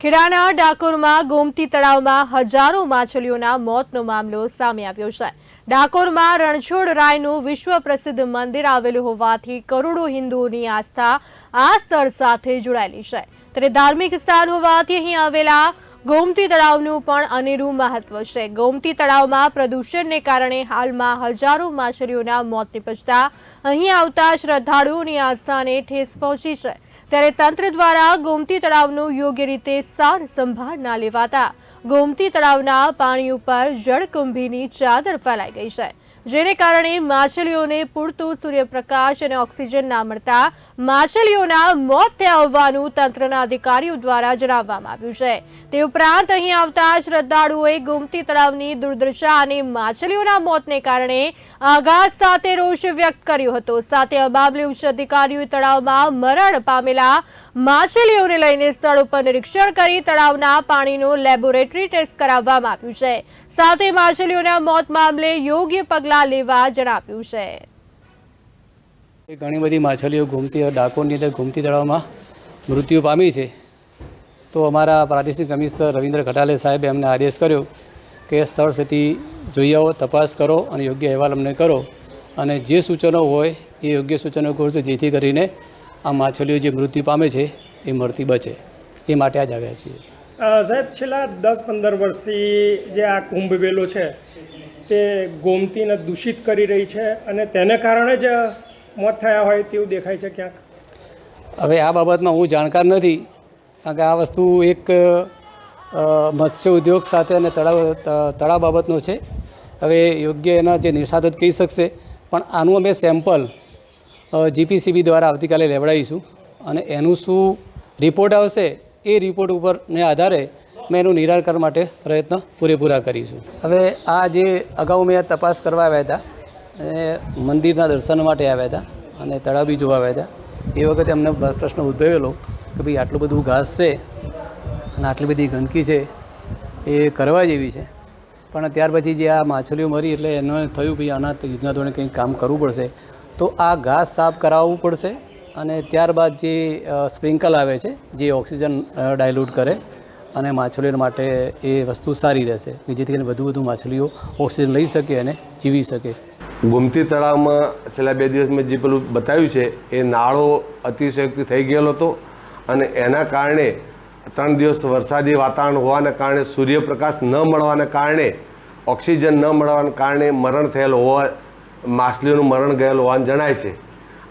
ખેડાના ડાકોરમાં ગોમતી તળાવમાં હજારો માછલીઓના મોતનો મામલો સામે આવ્યો છે. ડાકોરમાં રણછોડ રાયનું વિશ્વ પ્રસિદ્ધ મંદિર આવેલું હોવાથી કરોડો હિન્દુઓની આસ્થા આ સ્થળ સાથે જોડાયેલી છે. ત્યારે ધાર્મિક સ્થાન હોવાથી અહીં આવેલા ગોમતી તળાવનું પણ અનેરું મહત્વ છે. ગોમતી તળાવમાં પ્રદૂષણને કારણે હાલમાં હજારો માછલીઓના મોત નિપજતા અહીં આવતા શ્રદ્ધાળુઓની આસ્થાને ઠેસ પહોંચી છે. ત્યારે તંત્ર દ્વારા ગોમતી તળાવનું યોગ્ય રીતે સાર સંભાળ ના લેવાતા ગોમતી તળાવના પાણી ઉપર જળકુંભીની ચાદર ફેલાઈ ગઈ છે. જેને કારણે માછલીઓને પૂરતું સૂર્યપ્રકાશ અને ઓક્સિજન ના મળતા માછલીઓના મોત થયા હોવાનું તંત્રના અધિકારીઓ દ્વારા જણાવવામાં આવ્યું છે. તે ઉપરાંત અહીં આવતા શ્રદ્ધાળુઓએ ગોમતી તળાવની દુર્દશા અને માછલીઓના મોતને કારણે આઘાત સાથે રોષ વ્યક્ત કર્યો હતો. સાથે અબાબલી ઉચ્ચ અધિકારીઓએ તળાવમાં મરણ પામેલા માછલીઓને લઈને સ્થળ ઉપર નિરીક્ષણ કરી તળાવના પાણીનું લેબોરેટરી ટેસ્ટ કરાવવામાં આવ્યું છે. સાથે માછલીઓના મોત મામલે યોગ્ય પગલાં લેવા જણાવ્યું છે. ઘણી બધી માછલીઓ ઘૂમતી ડાકોરની અંદર ઘૂમતી તળાવમાં મૃત્યુ પામી છે. તો અમારા પ્રાદેશિક કમિશનર રવિન્દ્ર ઘટાલે સાહેબે અમને આદેશ કર્યો કે સ્થળ સ્થિતિ જોઈ આવો, તપાસ કરો અને યોગ્ય અહેવાલ અમને કરો. અને જે સૂચનો હોય, એ યોગ્ય સૂચનો કરજો, જેથી કરીને આ માછલીઓ જે મૃત્યુ પામે છે, એ મળતી બચે. એ માટે આજ આવ્યા છીએ. સાહેબ, છેલ્લા દસ પંદર વર્ષથી જે આ કુંભ વેલો છે, તે ગોમતીને દૂષિત કરી રહી છે અને તેને કારણે જ મોત થયા હોય તેવું દેખાય છે ક્યાંક? હવે આ બાબતમાં હું જાણકાર નથી, કારણ કે આ વસ્તુ એક મત્સ્ય ઉદ્યોગ સાથે અને તળાવ તળાવ બાબતનો છે. હવે યોગ્ય એના જે નિષ્ણાત કહી શકશે, પણ આનું અમે સેમ્પલ જીપીસીબી દ્વારા આવતીકાલે લેવડાવીશું. અને એનું શું રિપોર્ટ આવશે એ રિપોર્ટ ઉપરને આધારે મેં એનું નિરાકરણ માટે પ્રયત્ન પૂરેપૂરા કરીશું હવે આ જે અગાઉ મેં તપાસ કરવા આવ્યા હતા, અને મંદિરના દર્શન માટે આવ્યા હતા, અને તળાવ બી જોવા આવ્યા હતા, એ વખતે અમને પ્રશ્ન ઉદ્ભવેલો કે ભાઈ આટલું બધું ઘાસ છે, અને આટલી બધી ગંદકી છે, એ કરવા જેવી છે. પણ ત્યાર પછી જે આ માછલીઓ મરી એટલે એને થયું ભાઈ આના યોજના ધોરણે કંઈક કામ કરવું પડશે. તો આ ઘાસ સાફ કરાવવું પડશે અને ત્યારબાદ જે સ્પ્રિંકલ આવે છે, જે ઓક્સિજન ડાયલ્યુટ કરે અને માછલીઓ માટે એ વસ્તુ સારી રહેશે. કે જેથી કરીને વધુ વધુ માછલીઓ ઓક્સિજન લઈ શકે અને જીવી શકે. ગોમતી તળાવમાં છેલ્લા બે દિવસ મેં જે પેલું બતાવ્યું છે, એ નાળો અતિશયોક્તિ થઈ ગયેલો હતો અને એના કારણે ત્રણ દિવસ વરસાદી વાતાવરણ હોવાના કારણે સૂર્યપ્રકાશ ન મળવાના કારણે, ઓક્સિજન ન મળવાના કારણે મરણ થયેલ હોવા, માછલીઓનું મરણ ગયેલું હોવાનું જણાય છે.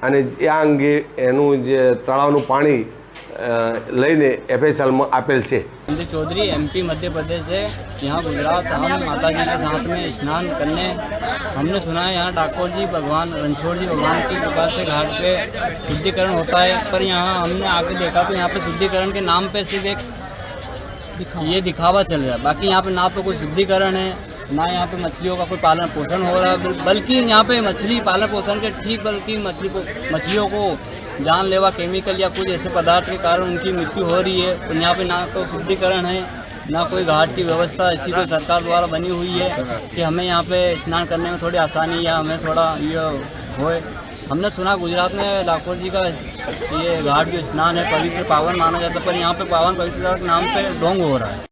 અને આ અંગે એનું જે તળાવનું પાણી અ, લઈને એફએસએલમાં આપેલ છે संजय चौधरी एमपी मध्य प्रदेश से यहाँ गुजरात हम माता जी के साथ में स्नान करने हमने सुना है यहाँ डाकोर जी भगवान रणछोड़ जी भगवान की कृपा से घाट पे शुद्धिकरण होता है पर यहाँ हमने आके देखा तो यहाँ पे शुद्धिकरण के नाम पे सिर्फ एक ये दिखावा चल रहा है बाकी यहाँ पे ना तो कोई शुद्धिकरण है ना यहाँ पे मछलियों का कोई पालन पोषण हो रहा है बल्कि यहाँ पे मछली पालन पोषण के ठीक बल्कि मछली को मछलियों को जानलेवा केमिकल या कुछ ऐसे पदार्थ के कारण उनकी मृत्यु हो रही है। तो यहाँ पे ना तो शुद्धिकरण है, ना कोई घाट की व्यवस्था ऐसी कोई सरकार द्वारा बनी हुई है कि हमें यहाँ पे स्नान करने में थोड़ी आसानी या हमें थोड़ा ये होए हमने सुना गुजरात में डाकोर जी का ये घाट जो स्नान है, पवित्र पावन माना जाता है, पर यहाँ पे पावन पवित्रता के नाम पे ढोंग हो रहा है।